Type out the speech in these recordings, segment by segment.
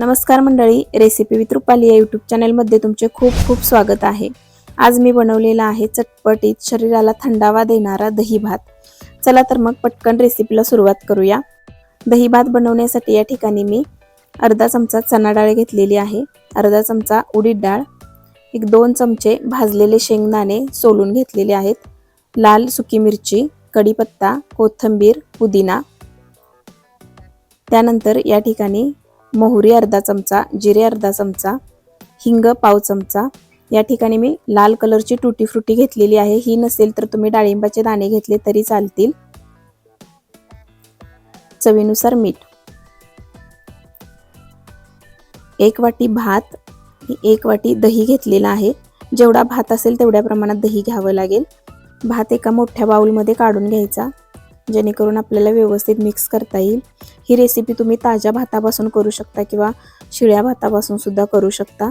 नमस्कार मंडळी recipe with Rupali या यूट्यूब चॅनलमध्ये तुमचे खूप खूप स्वागत आहे. आज मी बनवलेला आहे चटपटीत शरीराला थंडावा देणारा दही भात. चला तर मग पटकन रेसिपीला सुरुवात करूया. दही भात बनवण्यासाठी या ठिकाणी मी अर्धा चमचा चणा डाळ घेतलेली आहे. अर्धा चमचा उडीद डाळ एक दोन चमचे भाजलेले शेंगदाणे सोलून घेतलेले आहेत. लाल सुकी मिरची कढीपत्ता कोथिंबीर पुदिना. त्यानंतर या ठिकाणी मोहरी अर्धा चमचा जिरे अर्धा चमचा हिंग पाव चमचा. या ठिकाणी मी लाल कलरची टुटी फ्रुटी घेतलेली आहे. ही नसेल तर तुम्ही डाळिंबाचे दाणे घेतले तरी चालतील. चवीनुसार मीठ. एक वाटी भात एक वाटी दही घेतलेला आहे. जेवढा भात असेल तेवढ्या प्रमाणात दही घ्यावं लागेल. भात एका मोठ्या बाऊलमध्ये काढून घ्यायचा. जेणेकरून आपल्याला व्यवस्थित मिक्स करता येईल. ही रेसिपी तुम्ही ताज्या भातापासून करू शकता किंवा शिळ्या भातापासून सुद्धा करू शकता.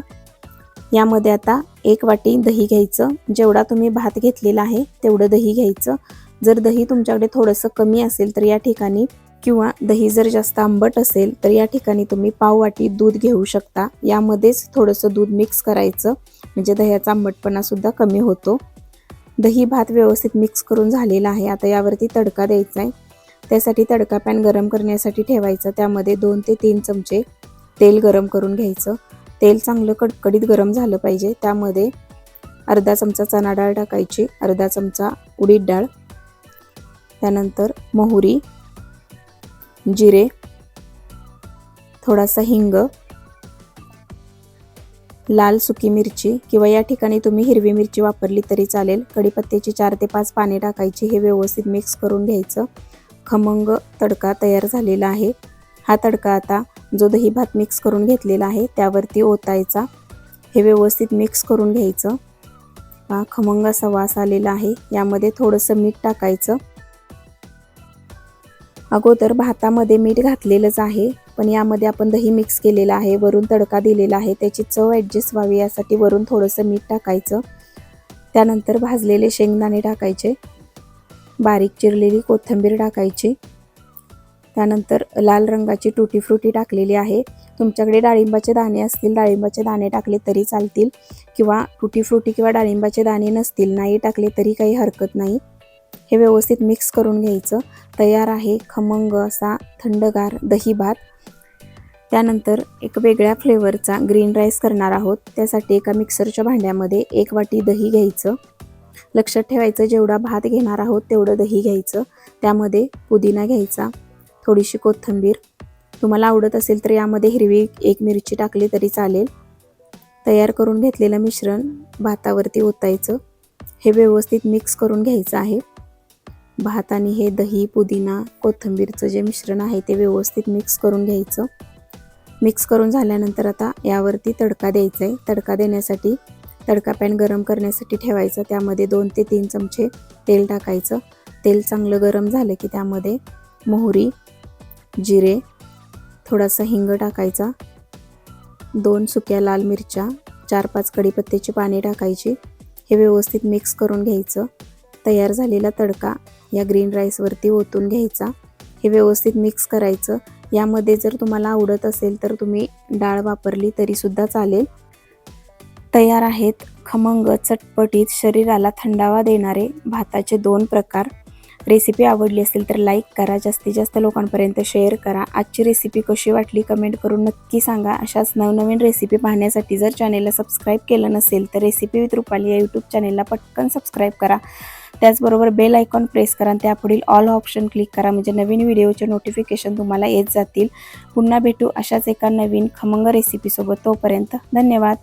यामध्ये आता एक वाटी दही घ्यायचं. जेवढा तुम्ही भात घेतलेला आहे तेवढं दही घ्यायचं. जर दही तुमच्याकडे थोडंसं कमी असेल तर या ठिकाणी किंवा दही जर जास्त आंबट असेल तर या ठिकाणी तुम्ही पाव वाटी दूध घेऊ शकता. यामध्येच थोडंसं दूध मिक्स करायचं. म्हणजे दह्याचा आंबटपणा सुद्धा कमी होतो. दही भात व्यवस्थित मिक्स करून झालेला आहे. आता यावरती तडका द्यायचा आहे. त्यासाठी तडका पॅन गरम करण्यासाठी ठेवायचं. त्यामध्ये दोन ते तीन चमचे तेल गरम करून घ्यायचं. तेल चांगलं कडकडीत गरम झालं पाहिजे. त्यामध्ये अर्धा चमचा चणा डाळ टाकायची. अर्धा चमचा उडीद डाळ. त्यानंतर मोहरी जिरे थोडासा हिंग लाल सुकी मिरची किंवा या ठिकाणी तुम्ही हिरवी मिरची वापरली तरी चालेल. कढीपत्त्याची चार ते पाच पाने टाकायची हे व्यवस्थित मिक्स करून घ्यायचं. खमंग तडका तयार झालेला आहे. हा तडका आता जो दही भात मिक्स करून घेतलेला आहे त्यावरती ओतायचा. हे व्यवस्थित मिक्स करून घ्यायचं. हा खमंग असा वास आलेला आहे यामध्ये थोडंसं मीठ टाकायचं. अगोदर भातामध्ये मीठ घातलेलंच आहे. पण यामध्ये आपण दही मिक्स केलेलं आहे वरून तडका दिलेला आहे. त्याची चव ॲडजस्ट व्हावी यासाठी वरून थोडंसं मीठ टाकायचं. त्यानंतर भाजलेले शेंगदाणे टाकायचे. बारीक चिरलेली कोथिंबीर टाकायची. त्यानंतर लाल रंगाची टुटी फ्रुटी टाकलेली आहे. तुमच्याकडे डाळिंबाचे दाणे असतील डाळिंबाचे दाणे टाकले तरी चालतील. किंवा टुटी फ्रुटी किंवा डाळिंबाचे दाणे नसतील नाही टाकले तरी काही हरकत नाही. हे व्यवस्थित मिक्स करून घ्यायचं. तयार आहे खमंग असा थंडगार दही भात. त्यानंतर एक वेगळ्या फ्लेवरचा ग्रीन राईस करणार आहोत. त्यासाठी एका मिक्सरच्या भांड्यामध्ये एक वाटी दही घ्यायचं. लक्षात ठेवायचं जेवढा भात घेणार आहोत तेवढं दही घ्यायचं. त्यामध्ये पुदिना घ्यायचा थोडीशी कोथिंबीर. तुम्हाला आवडत असेल तर यामध्ये हिरवी एक मिरची टाकली तरी चालेल. तयार करून घेतलेलं मिश्रण भातावरती ओतायचं. हे व्यवस्थित मिक्स करून घ्यायचं आहे. भात आणि हे दही पुदिना कोथिंबीरचं जे मिश्रण आहे ते व्यवस्थित मिक्स करून घ्यायचं. मिक्स करून झाल्यानंतर आता यावरती तडका द्यायचा आहे. तडका देण्यासाठी तडका पॅन गरम करण्यासाठी ठेवायचं. त्यामध्ये दोन ते तीन चमचे तेल टाकायचं. तेल चांगलं गरम झालं की त्यामध्ये मोहरी जिरे थोडासा हिंग टाकायचा. दोन सुक्या लाल मिरच्या चार पाच कढीपत्त्याची पाने टाकायची. हे व्यवस्थित मिक्स करून घ्यायचं. तयार झालेला तडका या ग्रीन राईसवरती ओतून घ्यायचा. हे व्यवस्थित मिक्स करायचं. यामध्ये जर तुम्हाला आवडत असेल तर तुम्ही डाळ वापरली तरीसुद्धा चालेल. तयार आहेत खमंग चटपटीत शरीराला थंडावा देणारे भाताचे दोन प्रकार. रेसिपी आवडली असेल तर लाईक करा जास्तीत जास्त लोकांपर्यंत शेअर करा. आजची रेसिपी कशी वाटली कमेंट करून नक्की सांगा. अशाच नवनवीन रेसिपी पाहण्यासाठी जर चॅनेलला सबस्क्राईब केलं नसेल तर रेसिपी विथ रुपाली या यूट्यूब चॅनेलला पटकन सबस्क्राईब करा. त्याचबरोबर बेल आयकॉन प्रेस करा आणि त्यापुढील ऑल ऑप्शन क्लिक करा. म्हणजे नवीन व्हिडिओचे नोटिफिकेशन तुम्हाला येत जातील. पुन्हा भेटू अशाच एका नवीन खमंग रेसिपीसोबत. तोपर्यंत धन्यवाद.